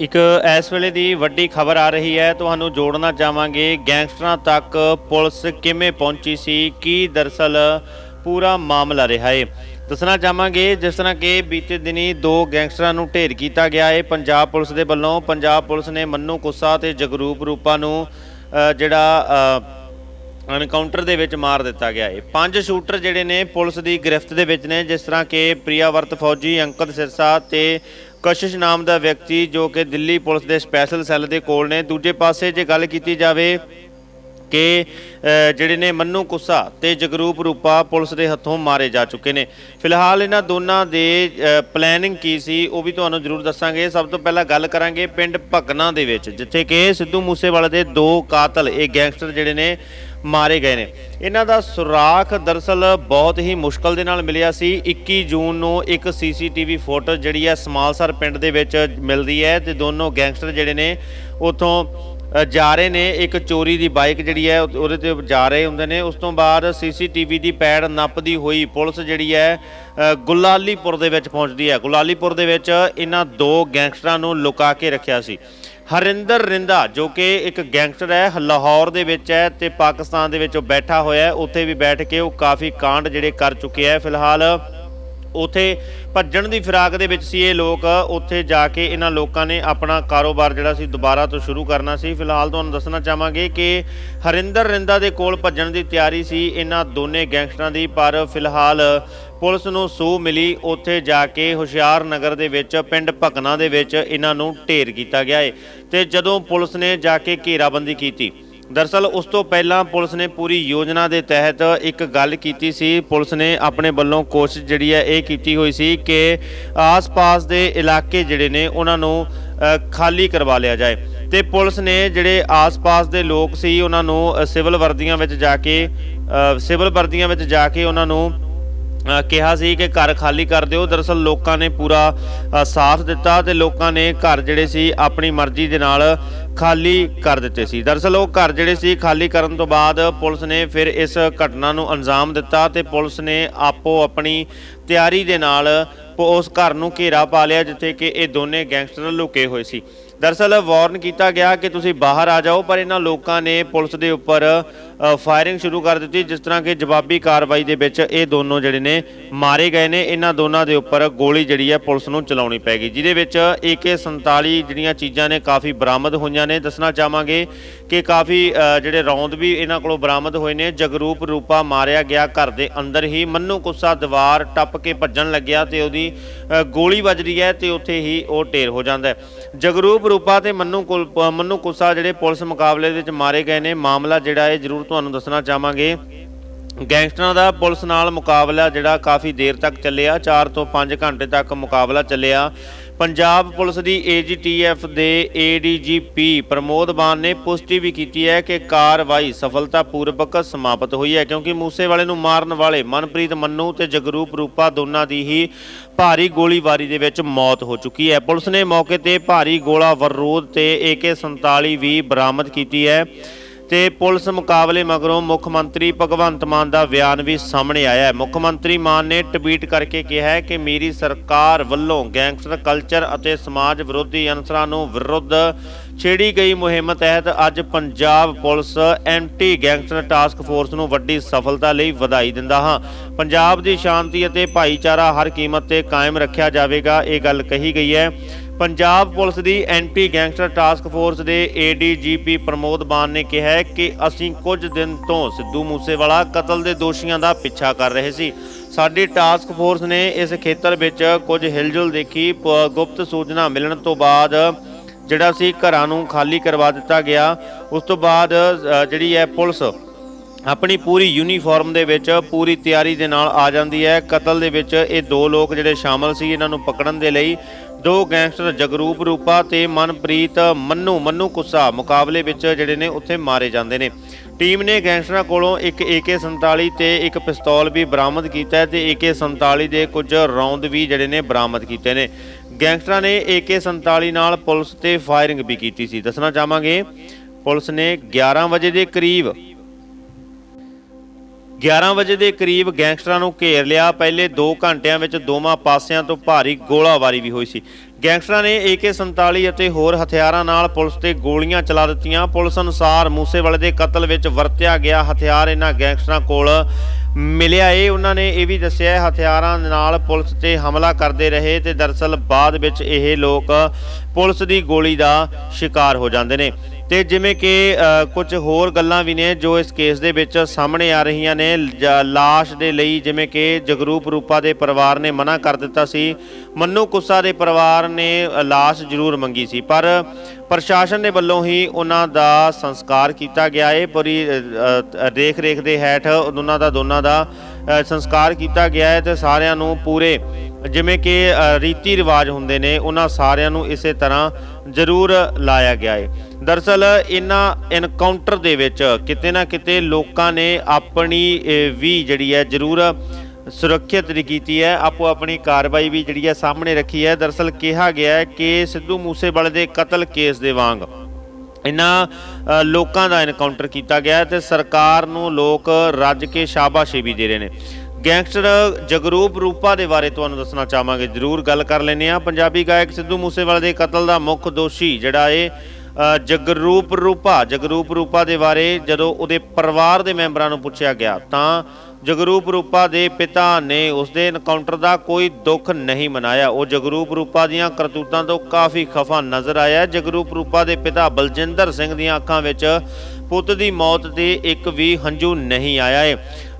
ਇੱਕ ਇਸ ਵੇਲੇ ਦੀ ਵੱਡੀ ਖਬਰ ਆ ਰਹੀ ਹੈ। ਤੁਹਾਨੂੰ ਜੋੜਨਾ ਚਾਹਾਂਗੇ, ਗੈਂਗਸਟਰਾਂ ਤੱਕ ਪੁਲਿਸ ਕਿਵੇਂ ਪਹੁੰਚੀ ਸੀ, ਕੀ ਦਰਸਲ ਪੂਰਾ ਮਾਮਲਾ ਰਿਹਾ ਹੈ ਦੱਸਣਾ ਚਾਹਾਂਗੇ, ਜਿਸ ਤਰ੍ਹਾਂ ਕਿ ਬੀਤੇ ਦਿਨੀ ਦੋ ਗੈਂਗਸਟਰਾਂ ਨੂੰ ਢੇਰ ਕੀਤਾ ਗਿਆ ਹੈ ਪੰਜਾਬ ਪੁਲਿਸ ਦੇ ਵੱਲੋਂ, ਪੰਜਾਬ ਪੁਲਿਸ ਨੇ ਮੰਨੂ ਕੁੱਸਾ ਤੇ ਜਗਰੂਪ ਰੂਪਾ ਨੂੰ ਜਿਹੜਾ ਐਨਕਾਊਂਟਰ ਦੇ ਵਿੱਚ ਮਾਰ ਦਿੱਤਾ ਗਿਆ ਹੈ ਪੰਜ ਸ਼ੂਟਰ ਜਿਹੜੇ ਨੇ, ਪੁਲਿਸ ਦੀ ਗ੍ਰਿਫਤ ਦੇ ਵਿੱਚ ਨੇ, ਜਿਸ ਤਰ੍ਹਾਂ ਕਿ ਪ੍ਰਿਆਵਰਤ ਫੌਜੀ, ਅੰਕਤ ਸਿਰਸਾ ਤੇ ਕਸ਼ਿਸ਼ ਨਾਮ ਦਾ ਵਿਅਕਤੀ ਜੋ ਕਿ ਦਿੱਲੀ ਪੁਲਿਸ ਦੇ ਸਪੈਸ਼ਲ ਸੈੱਲ ਦੇ ਕੋਲ ਨੇ। ਦੂਜੇ ਪਾਸੇ ਜੇ ਗੱਲ ਕੀਤੀ ਜਾਵੇ ਕਿ ਜਿਹੜੇ ਨੇ ਮੰਨੂ ਕੁੱਸਾ ਤੇ ਜਗਰੂਪ ਰੂਪਾ ਪੁਲਿਸ ਦੇ ਹੱਥੋਂ ਮਾਰੇ ਜਾ ਚੁੱਕੇ ਨੇ। ਫਿਲਹਾਲ ਇਹਨਾਂ ਦੋਨਾਂ ਦੇ ਪਲੈਨਿੰਗ ਕੀ ਸੀ ਉਹ ਵੀ ਤੁਹਾਨੂੰ ਜ਼ਰੂਰ ਦੱਸਾਂਗੇ। ਸਭ ਤੋਂ ਪਹਿਲਾਂ ਗੱਲ ਕਰਾਂਗੇ ਪਿੰਡ ਭਕਨਾ ਦੇ ਵਿੱਚ, ਜਿੱਥੇ ਕਿ ਸਿੱਧੂ ਮੂਸੇਵਾਲੇ ਦੇ ਦੋ ਕਾਤਲ, ਇਹ ਗੈਂਗਸਟਰ ਜਿਹੜੇ ਨੇ, ਮਾਰੇ ਗਏ ਨੇ। ਇਹਨਾਂ ਦਾ ਸੁਰਾਖ ਦਰਸਲ ਬਹੁਤ ਹੀ ਮੁਸ਼ਕਲ ਦੇ ਨਾਲ ਮਿਲਿਆ ਸੀ। 21 ਜੂਨ ਨੂੰ ਇੱਕ ਸੀਸੀਟੀਵੀ ਫੋਟੋ ਜਿਹੜੀ ਹੈ ਸਮਾਲਸਰ ਪਿੰਡ ਦੇ ਵਿੱਚ ਮਿਲਦੀ ਹੈ ਤੇ ਦੋਨੋਂ ਗੈਂਗਸਟਰ ਜਿਹੜੇ ਨੇ, ਉਥੋਂ ਜਾ ਰਹੇ ਨੇ, ਇੱਕ ਚੋਰੀ ਦੀ ਬਾਈਕ ਜਿਹੜੀ ਹੈ ਉਹਦੇ ਤੇ ਜਾ ਰਹੇ ਹੁੰਦੇ ਨੇ। ਉਸ ਤੋਂ ਬਾਅਦ ਸੀਸੀਟੀਵੀ ਦੀ ਪੈੜ ਨੱਪਦੀ ਹੋਈ ਪੁਲਿਸ ਜਿਹੜੀ ਹੈ ਗੁਲਾਲੀਪੁਰ ਦੇ ਵਿੱਚ ਪਹੁੰਚਦੀ ਹੈ। ਗੁਲਾਲੀਪੁਰ ਦੇ ਵਿੱਚ ਇਹਨਾਂ ਦੋ ਗੈਂਗਸਟਰਾਂ ਨੂੰ ਲੁਕਾ ਕੇ ਰੱਖਿਆ ਸੀ। ਹਰਿੰਦਰ ਰਿੰਦਾ, ਜੋ ਕਿ ਇੱਕ ਗੈਂਗਸਟਰ ਹੈ, ਲਾਹੌਰ ਦੇ ਵਿੱਚ ਹੈ ਤੇ ਪਾਕਿਸਤਾਨ ਦੇ ਵਿੱਚ ਉਹ ਬੈਠਾ ਹੋਇਆ ਹੈ। ਉੱਥੇ ਵੀ ਬੈਠ ਕੇ ਉਹ ਕਾਫੀ ਕਾਂਡ ਜਿਹੜੇ ਕਰ ਚੁੱਕਿਆ ਹੈ। ਫਿਲਹਾਲ ਉਥੇ ਭੱਜਣ ਦੀ ਫਿਰਾਕ ਦੇ ਵਿੱਚ ਸੀ ਇਹ ਲੋਕ। ਉੱਥੇ ਜਾ ਕੇ ਇਹਨਾਂ ਲੋਕਾਂ ਨੇ ਆਪਣਾ ਕਾਰੋਬਾਰ ਜਿਹੜਾ ਸੀ ਦੁਬਾਰਾ ਤੋਂ ਸ਼ੁਰੂ ਕਰਨਾ ਸੀ। ਫਿਲਹਾਲ ਤੁਹਾਨੂੰ ਦੱਸਣਾ ਚਾਹਾਂਗੇ ਕਿ ਹਰਿੰਦਰ ਰਿੰਦਾ ਦੇ ਕੋਲ ਭੱਜਣ ਦੀ ਤਿਆਰੀ ਸੀ ਇਹਨਾਂ ਦੋਨੇ ਗੈਂਗਸਟਰਾਂ ਦੀ, ਪਰ ਫਿਲਹਾਲ ਪੁਲਿਸ ਨੂੰ ਸੂਹ ਮਿਲੀ। ਉੱਥੇ ਜਾ ਕੇ ਹੁਸ਼ਿਆਰ ਨਗਰ ਦੇ ਵਿੱਚ, ਪਿੰਡ ਭਕਨਾ ਦੇ ਵਿੱਚ ਇਹਨਾਂ ਨੂੰ ਢੇਰ ਕੀਤਾ ਗਿਆ ਏ। ਤੇ ਜਦੋਂ ਪੁਲਿਸ ਨੇ ਜਾ ਕੇ ਘੇਰਾਬੰਦੀ ਕੀਤੀ ਦਰਸਲ ਉਸ ਤੋਂ ਪਹਿਲਾਂ ਪੁਲਿਸ ਨੇ ਪੂਰੀ ਯੋਜਨਾ ਦੇ ਤਹਿਤ ਇੱਕ ਗੱਲ ਕੀਤੀ ਸੀ। ਪੁਲਿਸ ਨੇ ਆਪਣੇ ਵੱਲੋਂ ਕੋਸ਼ਿਸ਼ ਜਿਹੜੀ ਹੈ ਇਹ ਕੀਤੀ ਹੋਈ ਸੀ ਕਿ ਆਸ-ਪਾਸ ਦੇ ਇਲਾਕੇ ਜਿਹੜੇ ਨੇ ਉਹਨਾਂ ਨੂੰ ਖਾਲੀ ਕਰਵਾ ਲਿਆ ਜਾਏ। ਤੇ ਪੁਲਿਸ ਨੇ ਜਿਹੜੇ ਆਸ-ਪਾਸ ਦੇ ਲੋਕ ਸੀ ਉਹਨਾਂ ਨੂੰ ਸਿਵਲ ਵਰਦੀਆਂ ਵਿੱਚ ਜਾ ਕੇ ਸਿਵਲ ਵਰਦੀਆਂ ਵਿੱਚ ਜਾ ਕੇ ਉਹਨਾਂ ਨੂੰ ਕਿਹਾ ਸੀ ਕਿ ਘਰ ਖਾਲੀ ਕਰ ਦਿਓ। ਦਰਅਸਲ ਲੋਕਾਂ ਨੇ ਪੂਰਾ ਸਾਥ ਦਿੱਤਾ ਤੇ ਲੋਕਾਂ ਨੇ ਘਰ ਜਿਹੜੇ ਸੀ ਆਪਣੀ ਮਰਜ਼ੀ ਦੇ ਨਾਲ ਖਾਲੀ ਕਰ ਦਿੱਤੇ ਸੀ। ਦਰਅਸਲ ਉਹ ਘਰ ਜਿਹੜੇ ਸੀ ਖਾਲੀ ਕਰਨ ਤੋਂ ਬਾਅਦ ਪੁਲਿਸ ਨੇ ਫਿਰ ਇਸ ਘਟਨਾ ਨੂੰ ਅੰਜਾਮ ਦਿੱਤਾ ਤੇ ਪੁਲਿਸ ਨੇ ਆਪੋ ਆਪਣੀ ਤਿਆਰੀ ਦੇ ਨਾਲ ਪ- ਉਸ ਘਰ ਨੂੰ ਘੇਰਾ ਪਾ ਲਿਆ, ਜਿੱਥੇ ਕਿ ਇਹ ਦੋਨੇ ਗੈਂਗਸਟਰ ਲੁਕੇ ਹੋਏ ਸੀ। ਦਰਅਸਲ ਵਾਰਨ ਕੀਤਾ ਗਿਆ ਕਿ ਤੁਸੀਂ ਬਾਹਰ ਆ ਜਾਓ, ਪਰ ਇਹਨਾਂ ਲੋਕਾਂ ਨੇ ਪੁਲਿਸ ਦੇ ਉੱਪਰ ਫਾਇਰਿੰਗ ਸ਼ੁਰੂ ਕਰ ਦਿੱਤੀ, ਜਿਸ ਤਰ੍ਹਾਂ ਕਿ ਜਵਾਬੀ ਕਾਰਵਾਈ ਦੇ ਵਿੱਚ ਇਹ ਦੋਨੋਂ ਜਿਹੜੇ ਨੇ ਮਾਰੇ ਗਏ ਨੇ। ਇਹਨਾਂ ਦੋਨਾਂ ਦੇ ਉੱਪਰ ਗੋਲੀ ਜਿਹੜੀ ਹੈ ਪੁਲਿਸ ਨੂੰ ਚਲਾਉਣੀ ਪੈ ਗਈ, ਜਿਹਦੇ ਵਿੱਚ AK47 ਜਿਹੜੀਆਂ ਚੀਜ਼ਾਂ ਨੇ ਕਾਫੀ ਬਰਾਮਦ ਹੋਈਆਂ ਨੇ। ਦੱਸਣਾ ਚਾਹਾਂਗੇ ਕਿ ਕਾਫੀ ਜਿਹੜੇ ਰੌਂਦ ਵੀ ਇਹਨਾਂ ਕੋਲੋਂ ਬਰਾਮਦ ਹੋਏ ਨੇ। ਜਗਰੂਪ ਰੂਪਾ ਮਾਰਿਆ ਗਿਆ ਘਰ ਦੇ ਅੰਦਰ ਹੀ। ਮੰਨੂ ਕੁੱਸਾ ਦੀਵਾਰ ਟੱਪ ਕੇ ਭੱਜਣ ਲੱਗਿਆ ਤੇ ਉਹਦੀ ਗੋਲੀ ਵੱਜਦੀ ਹੈ ਤੇ ਉੱਥੇ ਹੀ ਉਹ ਢੇਰ ਹੋ ਜਾਂਦਾ ਹੈ। ਜਗਰੂਪ ਰੂਪਾ ਤੇ ਮੰਨੂ ਕੁਲ- ਮੰਨੂ ਕੁੱਸਾ ਜਿਹੜੇ ਪੁਲਿਸ ਮੁਕਾਬਲੇ ਦੇ ਵਿੱਚ ਮਾਰੇ ਗਏ ਨੇ। ਮਾਮਲਾ ਜਿਹੜਾ ਇਹ ਜਰੂਰ ਤੁਹਾਨੂੰ ਦੱਸਣਾ ਚਾਹਾਂਗੇ। ਗੈਂਗਸਟਰਾਂ ਦਾ ਪੁਲਿਸ ਨਾਲ ਮੁਕਾਬਲਾ ਜਿਹੜਾ ਕਾਫੀ ਦੇਰ ਤੱਕ ਚੱਲਿਆ 4 ਤੋਂ 5 ਘੰਟੇ ਤੱਕ ਮੁਕਾਬਲਾ ਚੱਲਿਆ। ਪੰਜਾਬ ਪੁਲਿਸ ਦੀ ਏਜੀਟੀਐਫ ਦੇ ਏਡੀਜੀਪੀ ਪ੍ਰਮੋਦ ਬਾਨ ਨੇ ਪੁਸ਼ਟੀ ਵੀ ਕੀਤੀ ਹੈ ਕਿ ਕਾਰਵਾਈ ਸਫਲਤਾਪੂਰਵਕ ਸਮਾਪਤ ਹੋਈ ਹੈ, ਕਿਉਂਕਿ ਮੂਸੇਵਾਲੇ ਨੂੰ ਮਾਰਨ ਵਾਲੇ ਮਨਪ੍ਰੀਤ ਮੰਨੂ ਤੇ ਜਗਰੂਪ ਰੂਪਾ ਦੋਨਾਂ ਦੀ ਹੀ ਭਾਰੀ ਗੋਲੀਬਾਰੀ ਦੇ ਵਿੱਚ ਮੌਤ ਹੋ ਚੁੱਕੀ ਹੈ। ਪੁਲਿਸ ਨੇ ਮੌਕੇ ਤੇ ਭਾਰੀ ਗੋਲਾ ਵਰੂਦ ਤੇ AK47 ਵੀ ਬਰਾਮਦ ਕੀਤੀ ਹੈ। ਤੇ ਪੁਲਿਸ ਮੁਕਾਬਲੇ ਮਗਰੋਂ ਮੁੱਖ ਮੰਤਰੀ ਭਗਵੰਤ ਮਾਨ ਦਾ ਬਿਆਨ ਵੀ ਸਾਹਮਣੇ ਆਇਆ ਹੈ। ਮੁੱਖ ਮੰਤਰੀ ਮਾਨ ਨੇ ਟਵੀਟ ਕਰਕੇ ਕਿਹਾ ਹੈ ਕਿ ਮੇਰੀ ਸਰਕਾਰ ਵੱਲੋਂ ਗੈਂਗਸਟਰ ਕਲਚਰ ਅਤੇ ਸਮਾਜ ਵਿਰੋਧੀ ਅਨਸਰਾਂ ਨੂੰ ਵਿਰੁੱਧ ਛੇੜੀ ਗਈ ਮੁਹਿੰਮ ਤਹਿਤ ਅੱਜ Punjab police anti gangster task force ਨੂੰ ਵੱਡੀ ਸਫਲਤਾ ਲਈ ਵਧਾਈ ਦਿੰਦਾ ਹਾਂ। ਪੰਜਾਬ ਦੀ ਸ਼ਾਂਤੀ ਅਤੇ ਭਾਈਚਾਰਾ ਹਰ ਕੀਮਤ ਤੇ ਕਾਇਮ ਰੱਖਿਆ ਜਾਵੇਗਾ, ਇਹ ਗੱਲ ਕਹੀ ਗਈ ਹੈ। ਪੰਜਾਬ ਪੁਲਿਸ ਦੀ ਐਂਟੀ ਗੈਂਗਸਟਰ ਟਾਸਕ ਫੋਰਸ ਦੇ ਏਡੀਜੀਪੀ ਪ੍ਰਮੋਦ ਬਾਨ ਨੇ ਕਿਹਾ ਹੈ ਕਿ ਅਸੀਂ ਕੁਝ ਦਿਨ ਤੋਂ ਸਿੱਧੂ ਮੂਸੇਵਾਲਾ ਕਤਲ ਦੇ ਦੋਸ਼ੀਆਂ ਦਾ ਪਿੱਛਾ ਕਰ ਰਹੇ ਸੀ। ਸਾਡੀ ਟਾਸਕ ਫੋਰਸ ਨੇ ਇਸ ਖੇਤਰ ਵਿੱਚ ਕੁਝ ਹਿਲਜੁਲ ਦੇਖੀ, ਪ- ਗੁਪਤ ਸੂਚਨਾ ਮਿਲਣ ਤੋਂ ਬਾਅਦ ਜਿਹੜਾ ਸੀ ਘਰਾਂ ਨੂੰ ਖਾਲੀ ਕਰਵਾ ਦਿੱਤਾ ਗਿਆ। ਉਸ ਤੋਂ ਬਾਅਦ ਜਿਹੜੀ ਹੈ ਪੁਲਿਸ ਆਪਣੀ ਪੂਰੀ ਯੂਨੀਫਾਰਮ ਦੇ ਵਿੱਚ, ਪੂਰੀ ਤਿਆਰੀ ਦੇ ਨਾਲ ਆ ਜਾਂਦੀ ਹੈ। ਕਤਲ ਦੇ ਵਿੱਚ ਇਹ ਦੋ ਲੋਕ ਜਿਹੜੇ ਸ਼ਾਮਲ ਸੀ ਇਹਨਾਂ ਨੂੰ ਪਕੜਨ ਦੇ ਲਈ। ਦੋ ਗੈਂਗਸਟਰ ਜਗਰੂਪ ਰੂਪਾ ਤੇ ਮਨਪ੍ਰੀਤ ਮੰਨੂ ਮੰਨੂ ਕੁੱਸਾ ਮੁਕਾਬਲੇ ਵਿੱਚ ਜਿਹੜੇ ਨੇ ਉੱਥੇ ਮਾਰੇ ਜਾਂਦੇ ਨੇ। ਟੀਮ ਨੇ ਗੈਂਗਸਟਰਾਂ ਕੋਲੋਂ ਇੱਕ AK47 ਤੇ ਇੱਕ ਪਿਸਤੌਲ ਵੀ ਬਰਾਮਦ ਕੀਤਾ ਹੈ ਤੇ AK47 ਦੇ ਕੁਝ ਰੌਂਦ ਵੀ ਜਿਹੜੇ ਨੇ ਬਰਾਮਦ ਕੀਤੇ ਨੇ। ਗੈਂਗਸਟਰਾਂ ਨੇ AK47 ਨਾਲ ਪੁਲਿਸ ਤੇ ਫਾਇਰਿੰਗ ਵੀ ਕੀਤੀ ਸੀ। ਦੱਸਣਾ ਚਾਹਾਂਗੇ, ਪੁਲਿਸ ਨੇ 11 ਵਜੇ ਦੇ ਕਰੀਬ 11 ਵਜੇ ਦੇ ਕਰੀਬ ਗੈਂਗਸਟਰਾਂ ਨੂੰ ਘੇਰ ਲਿਆ। ਪਹਿਲੇ 2 ਘੰਟਿਆਂ ਵਿੱਚ ਦੋਵਾਂ ਪਾਸਿਆਂ ਤੋਂ ਭਾਰੀ ਗੋਲਾਬਾਰੀ ਵੀ ਹੋਈ ਸੀ। ਗੈਂਗਸਟਰਾਂ ਨੇ AK47 ਅਤੇ ਹੋਰ ਹਥਿਆਰਾਂ ਨਾਲ ਪੁਲਿਸ ਤੇ ਗੋਲੀਆਂ ਚਲਾ ਦਿੱਤੀਆਂ। ਪੁਲਿਸ ਅਨੁਸਾਰ ਮੂਸੇਵਾਲੇ ਦੇ ਕਤਲ ਵਿੱਚ ਵਰਤਿਆ ਗਿਆ ਹਥਿਆਰ ਇਹਨਾਂ ਗੈਂਗਸਟਰਾਂ ਕੋਲ ਮਿਲਿਆ ਏ। ਉਹਨਾਂ ਨੇ ਇਹ ਵੀ ਦੱਸਿਆ ਹਥਿਆਰਾਂ ਨਾਲ ਪੁਲਿਸ ਤੇ ਹਮਲਾ ਕਰਦੇ ਰਹੇ ਤੇ ਦਰਸਲ ਬਾਅਦ ਵਿੱਚ ਇਹ ਲੋਕ ਪੁਲਿਸ ਦੀ ਗੋਲੀ ਦਾ ਸ਼ਿਕਾਰ ਹੋ ਜਾਂਦੇ ਨੇ। ਤੇ ਜਿਵੇਂ ਕਿ ਅ, ਕੁਝ ਹੋਰ ਗੱਲਾਂ ਵੀ ਨੇ ਜੋ ਇਸ ਕੇਸ ਦੇ ਵਿੱਚ ਸਾਹਮਣੇ ਆ ਰਹੀਆਂ ਨੇ। ਜ- ਲਾਸ਼ ਦੇ ਲਈ ਜਿਵੇਂ ਕਿ ਜਗਰੂਪ ਰੂਪਾ ਦੇ ਪਰਿਵਾਰ ਨੇ ਮਨਾ ਕਰ ਦਿੱਤਾ ਸੀ। ਮੰਨੂ ਕੁੱਸਾ ਦੇ ਪਰਿਵਾਰ ਨੇ ਲਾਸ਼ ਜ਼ਰੂਰ ਮੰਗੀ ਸੀ। ਪਰ ਪ੍ਰਸ਼ਾਸਨ ਦੇ ਵੱਲੋਂ ਹੀ ਉਹਨਾਂ ਦਾ ਸੰਸਕਾਰ ਕੀਤਾ ਗਿਆ ਹੈ। ਪੂਰੀ ਦੇਖ ਰੇਖ ਦੇ ਹੇਠ ਉਹਨਾਂ ਦਾ, ਦੋਨਾਂ ਦਾ ਸੰਸਕਾਰ ਕੀਤਾ ਗਿਆ ਹੈ ਤੇ ਸਾਰਿਆਂ ਨੂੰ ਪੂਰੇ ਜਿਵੇਂ ਕਿ ਰੀਤੀ ਰਿਵਾਜ ਹੁੰਦੇ ਨੇ, ਉਹਨਾਂ ਸਾਰਿਆਂ ਨੂੰ ਇਸੇ ਤਰ੍ਹਾਂ ਜ਼ਰੂਰ ਲਾਇਆ ਗਿਆ ਹੈ। ਦਰਸਲ ਇਹਨਾਂ ਐਨਕਾਊਂਟਰ ਦੇ ਵਿੱਚ ਕਿਤੇ ਨਾ ਕਿਤੇ ਲੋਕਾਂ ਨੇ ਆਪਣੀ ਵੀ ਜਿਹੜੀ ਹੈ ਜ਼ਰੂਰ ਸੁਰੱਖਿਅਤ ਨਹੀਂ ਕੀਤੀ ਹੈ, ਆਪੋ ਆਪਣੀ ਕਾਰਵਾਈ ਵੀ ਜਿਹੜੀ ਹੈ ਸਾਹਮਣੇ ਰੱਖੀ ਹੈ। ਦਰਸਲ ਕਿਹਾ ਗਿਆ ਹੈ ਕਿ ਸਿੱਧੂ ਮੂਸੇਵਾਲੇ ਦੇ ਕਤਲ ਕੇਸ ਦੇ ਵਾਂਗ ਇਹਨਾਂ ਲੋਕਾਂ ਦਾ ਐਨਕਾਊਂਟਰ ਕੀਤਾ ਗਿਆ ਹੈ ਤੇ ਸਰਕਾਰ ਨੂੰ ਲੋਕ ਰੱਜ ਕੇ ਸ਼ਾਬਾਸ਼ੀ ਵੀ ਦੇ ਰਹੇ ਨੇ। ਗੈਂਗਸਟਰ ਜਗਰੂਪ ਰੂਪਾ ਦੇ ਬਾਰੇ ਤੁਹਾਨੂੰ ਦੱਸਣਾ ਚਾਹਾਂਗੇ, ਜਰੂਰ ਗੱਲ ਕਰ ਲੈਨੇ ਆ ਪੰਜਾਬੀ ਗਾਇਕ ਸਿੱਧੂ ਮੂਸੇਵਾਲੇ ਦੇ ਕਤਲ ਦਾ ਮੁੱਖ ਦੋਸ਼ੀ ਜਿਹੜਾ ਏ ਜਗਰੂਪ ਰੂਪਾ ਜਗਰੂਪ ਰੂਪਾ ਦੇ ਬਾਰੇ ਜਦੋਂ ਉਹਦੇ ਪਰਿਵਾਰ ਦੇ ਮੈਂਬਰਾਂ ਨੂੰ ਪੁੱਛਿਆ ਗਿਆ ਤਾਂ ਜਗਰੂਪ ਰੂਪਾ ਦੇ ਪਿਤਾ ਨੇ ਉਸਦੇ ਐਨਕਾਊਂਟਰ ਦਾ ਕੋਈ ਦੁੱਖ ਨਹੀਂ ਮਨਾਇਆ। ਉਹ ਜਗਰੂਪ ਰੂਪਾ ਦੀਆਂ ਕਰਤੂਤਾਂ ਤੋਂ ਕਾਫੀ ਖਫਾ ਨਜ਼ਰ ਆਇਆ। ਜਗਰੂਪ ਰੂਪਾ ਦੇ ਪਿਤਾ ਬਲਜਿੰਦਰ ਸਿੰਘ ਦੀਆਂ ਅੱਖਾਂ ਵਿੱਚ ਪੁੱਤ ਦੀ ਮੌਤ ਤੇ ਇੱਕ ਵੀ ਹੰਝੂ ਨਹੀਂ ਆਇਆ ਏ।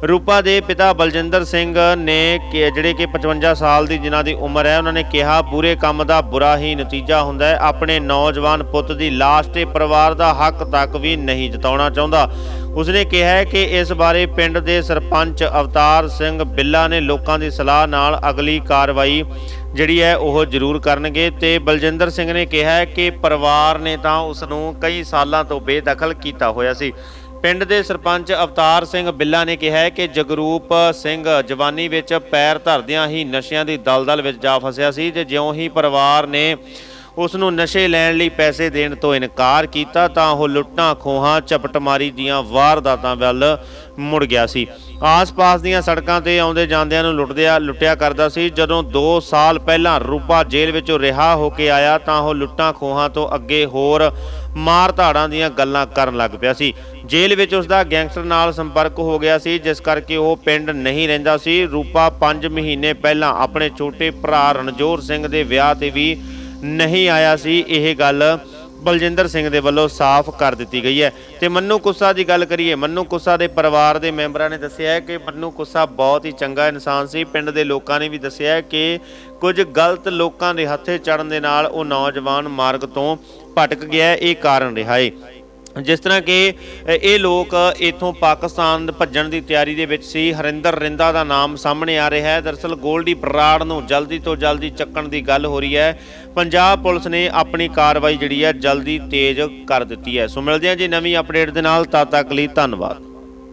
ਰੂਪਾ ਦੇ ਪਿਤਾ ਬਲਜਿੰਦਰ ਸਿੰਘ ਨੇ ਜਿਹੜੇ ਕਿ 55 ਸਾਲ ਦੀ ਜਿਨ੍ਹਾਂ ਦੀ ਉਮਰ ਹੈ, ਉਹਨਾਂ ਨੇ ਕਿਹਾ, ਬੁਰੇ ਕੰਮ ਦਾ ਬੁਰਾ ਹੀ ਨਤੀਜਾ ਹੁੰਦਾ ਹੈ। ਆਪਣੇ ਨੌਜਵਾਨ ਪੁੱਤ ਦੀ ਲਾਸ਼ ਤੇ ਪਰਿਵਾਰ ਦਾ ਹੱਕ ਤੱਕ ਵੀ ਨਹੀਂ ਜਤਾਉਣਾ ਚਾਹੁੰਦਾ। ਉਸਨੇ ਕਿਹਾ ਹੈ ਕਿ ਇਸ ਬਾਰੇ ਪਿੰਡ ਦੇ ਸਰਪੰਚ ਅਵਤਾਰ ਸਿੰਘ ਬਿੱਲਾ ਨੇ ਲੋਕਾਂ ਦੀ ਸਲਾਹ ਨਾਲ ਅਗਲੀ ਕਾਰਵਾਈ ਜਿਹੜੀ ਹੈ, ਉਹ ਜ਼ਰੂਰ ਕਰਨਗੇ ਤੇ ਬਲਜਿੰਦਰ ਸਿੰਘ ਨੇ ਕਿਹਾ ਕਿ ਪਰਿਵਾਰ ਨੇ ਤਾਂ ਉਸ ਨੂੰ ਕਈ ਸਾਲਾਂ ਤੋਂ ਬੇਦਖਲ ਕੀਤਾ ਹੋਇਆ ਸੀ। ਪਿੰਡ ਦੇ ਸਰਪੰਚ ਅਵਤਾਰ ਸਿੰਘ ਬਿੱਲਾ ਨੇ ਕਿਹਾ ਹੈ ਕਿ ਜਗਰੂਪ ਸਿੰਘ ਜਵਾਨੀ ਵਿੱਚ ਪੈਰ ਧਰਦਿਆਂ ਹੀ ਨਸ਼ਿਆਂ ਦੀ ਦਲਦਲ ਵਿੱਚ ਜਾ ਫਸਿਆ ਸੀ ਤੇ ਜਿਉਂ ਹੀ ਪਰਿਵਾਰ ਨੇ ਉਸ ਨੂੰ ਨਸ਼ੇ ਲੈਣ ਲਈ ਪੈਸੇ ਦੇਣ ਤੋਂ ਇਨਕਾਰ ਕੀਤਾ ਤਾਂ ਉਹ ਲੁੱਟਾਂ, ਖੋਹਾਂ, ਝਪਟਮਾਰੀ ਦੀਆਂ ਵਾਰਦਾਤਾਂ ਵੱਲ ਮੁੜ ਗਿਆ ਸੀ। ਆਸ-ਪਾਸ ਦੀਆਂ ਸੜਕਾਂ ਤੇ ਆਉਂਦੇ ਜਾਂਦਿਆਂ ਨੂੰ ਲੁੱਟਦਿਆ ਲੁੱਟਿਆ ਕਰਦਾ ਸੀ। ਜਦੋਂ 2 ਸਾਲ ਪਹਿਲਾਂ ਰੂਪਾ ਜੇਲ੍ਹ ਵਿੱਚੋਂ ਰਿਹਾ ਹੋ ਕੇ ਆਇਆ ਤਾਂ ਉਹ ਲੁੱਟਾਂ, ਖੋਹਾਂ ਤੋਂ ਅੱਗੇ ਹੋਰ ਮਾਰ ਧਾੜਾਂ ਦੀਆਂ ਗੱਲਾਂ ਕਰਨ ਲੱਗ ਪਿਆ ਸੀ। ਜੇਲ੍ਹ ਵਿੱਚ ਉਸ ਦਾ ਗੈਂਗਸਟਰ ਨਾਲ ਸੰਪਰਕ ਹੋ ਗਿਆ ਸੀ, ਜਿਸ ਕਰਕੇ ਉਹ ਪਿੰਡ ਨਹੀਂ ਰਹਿੰਦਾ ਸੀ। ਰੂਪਾ 5 ਮਹੀਨੇ ਪਹਿਲਾਂ ਆਪਣੇ ਛੋਟੇ ਭਰਾ ਰਣਜੋਰ ਸਿੰਘ ਦੇ ਵਿਆਹ ਤੇ ਵੀ ਨਹੀਂ ਆਇਆ ਸੀ, ਇਹ ਗੱਲ ਬਲਜਿੰਦਰ ਸਿੰਘ ਦੇ ਵੱਲੋਂ ਸਾਫ਼ ਕਰ ਦਿੱਤੀ ਗਈ ਹੈ। ਤੇ ਮੰਨੂ ਕੁੱਸਾ ਦੀ ਗੱਲ ਕਰੀਏ, ਮੰਨੂ ਕੁੱਸਾ ਦੇ ਪਰਿਵਾਰ ਦੇ ਮੈਂਬਰਾਂ ਨੇ ਦੱਸਿਆ ਹੈ ਕਿ ਮੰਨੂ ਕੁੱਸਾ ਬਹੁਤ ਹੀ ਚੰਗਾ ਇਨਸਾਨ ਸੀ। ਪਿੰਡ ਦੇ ਲੋਕਾਂ ਨੇ ਵੀ ਦੱਸਿਆ ਹੈ ਕਿ ਕੁਝ ਗਲਤ ਲੋਕਾਂ ਦੇ ਹੱਥੇ ਚੜਨ ਦੇ ਨਾਲ ਉਹ ਨੌਜਵਾਨ ਮਾਰਗ ਤੋਂ ਭਟਕ ਗਿਆ ਇਹ ਕਾਰਨ ਰਿਹਾ ਹੈ। ਜਿਸ ਤਰ੍ਹਾਂ ਕਿ ਇਹ ਲੋਕ ਇਥੋਂ ਪਾਕਿਸਤਾਨ ਭੱਜਣ ਦੀ ਤਿਆਰੀ ਦੇ ਵਿੱਚ ਸੀ। ਹਰਿੰਦਰ ਰਿੰਦਾ ਦਾ ਨਾਮ ਸਾਹਮਣੇ ਆ ਰਿਹਾ ਹੈ। ਦਰਸਲ ਗੋਲਡੀ ਬਰਾੜ ਨੂੰ ਜਲਦੀ ਤੋਂ ਜਲਦੀ ਚੱਕਣ ਦੀ ਗੱਲ ਹੋ ਰਹੀ ਹੈ। ਪੰਜਾਬ ਪੁਲਿਸ ਨੇ ਆਪਣੀ ਕਾਰਵਾਈ ਜਿਹੜੀ ਹੈ ਜਲਦੀ ਤੇਜ਼ ਕਰ ਦਿੱਤੀ ਹੈ। ਸੋ ਮਿਲਦੇ ਹਾਂ ਜੀ ਨਵੀਂ ਅਪਡੇਟ ਦੇ ਨਾਲ। ਤਦ ਤੱਕ ਲਈ ਧੰਨਵਾਦ।